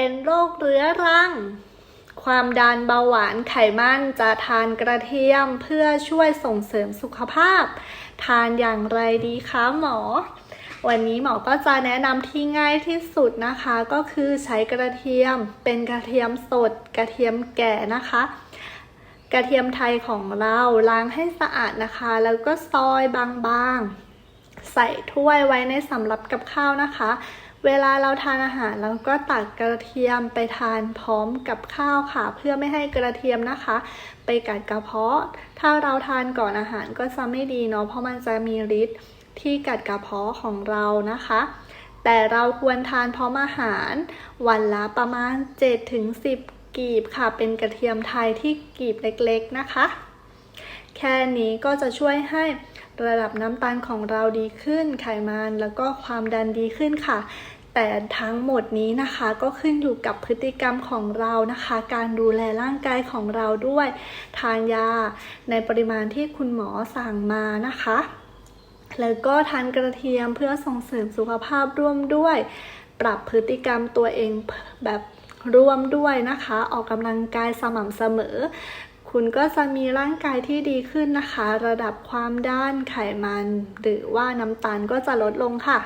เป็นโรคเรื้อรัง ความดันเบาหวานไขมันจะทานกระเทียมเพื่อช่วยส่งเสริมสุขภาพ ทานอย่างไรดีคะหมอ วันนี้หมอก็จะแนะนำที่ง่ายที่สุดนะคะ ก็คือใช้กระเทียมเป็นกระเทียมสด กระเทียมแก่นะคะกระเทียมไทยของเราล้างให้สะอาดนะคะ แล้วก็ซอยบางๆ ใส่ถ้วยไว้ในสำรับกับข้าวนะคะ เวลาเราทานอาหารเราก็ตักกระเทียมไปทานพร้อมกับข้าวค่ะ เพื่อไม่ให้กระเทียมนะคะ ไปกัดกระเพาะ ถ้าเราทานก่อนอาหารก็จะไม่ดีเนาะเพราะมันจะมีฤทธิ์ที่กัดกระเพาะของเรานะคะ แต่เราควรทานพร้อมอาหาร วันละประมาณ 7-10 กีบค่ะ เป็นกระเทียมไทยที่กีบเล็กๆนะคะ แค่นี้ก็จะช่วยให้ ระดับน้ำตาลของเราดีขึ้น ไขมันแล้วก็ความดันดีขึ้นค่ะแต่ทั้งหมดนี้นะคะก็ขึ้นอยู่กับพฤติกรรมของเรานะคะ การดูแลร่างกายของเราด้วย ทานยาในปริมาณที่คุณหมอสั่งมานะคะ แล้วก็ทานกระเทียมเพื่อส่งเสริมสุขภาพร่วมด้วย ปรับพฤติกรรมตัวเองแบบร่วมด้วยนะคะ ออกกำลังกายสม่ำเสมอ คุณก็จะมีร่างกายที่ดีขึ้นนะคะ ระดับความด้านไขมัน หรือว่าน้ำตาลก็จะลดลงค่ะ